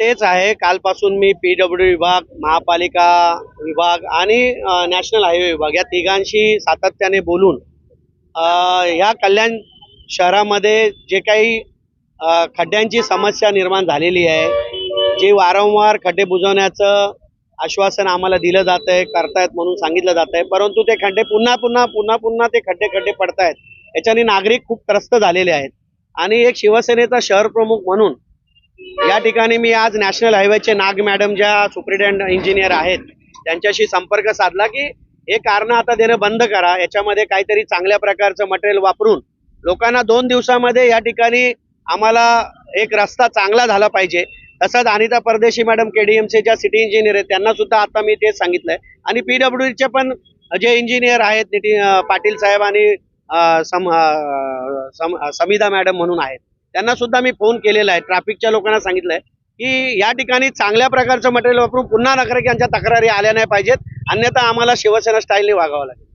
तेच आहे. कालपासून मी पी डब्ल्यू विभाग महापालिका विभाग आणि नॅशनल हायवे विभाग या तिघांशी सातत्याने बोलून ह्या कल्याण शहरामध्ये जे काही खड्ड्यांची समस्या निर्माण झालेली आहे जे वारंवार खड्डे बुजवण्याचं आश्वासन आम्हाला दिलं जात आहे करतायत म्हणून सांगितलं जात आहे परंतु ते खड्डे पुन्हा पुन्हा पुन्हा पुन्हा ते खड्डे खड्डे पडतायत. याच्याने नागरिक खूप त्रस्त झालेले आहेत. आणि एक शिवसेनेचा शहर प्रमुख म्हणून या ठिकाणी मी आज नॅशनल हायवेचे नाग मॅडम ज्या सुप्रिटेंडंट इंजिनियर आहेत त्यांच्याशी संपर्क साधला की हे कारणं आता देणं बंद करा. याच्यामध्ये काहीतरी चांगल्या प्रकारचं मटेरियल वापरून लोकांना दोन दिवसामध्ये या ठिकाणी आम्हाला एक रस्ता चांगला झाला पाहिजे. तसंच अनिता परदेशी मॅडम केडीएमचे ज्या सिटी इंजिनियर आहेत त्यांना सुद्धा आता मी तेच सांगितलंय. आणि पीडब्ल्यूडीचे पण जे इंजिनियर आहेत नितीन पाटील साहेब आणि सम सम- समिधा मॅडम म्हणून आहेत. त्यांना सुद्धा मी फोन केलेला आहे. ट्रॅफिकच्या लोकांना सांगितलंय की या ठिकाणी चांगल्या प्रकारचं मटेरियल वापरून पुन्हा नागरिकांच्या तक्रारी आल्या नाही पाहिजेत. अन्यथा आम्हाला शिवसेना स्टाईलने वागावं लागेल.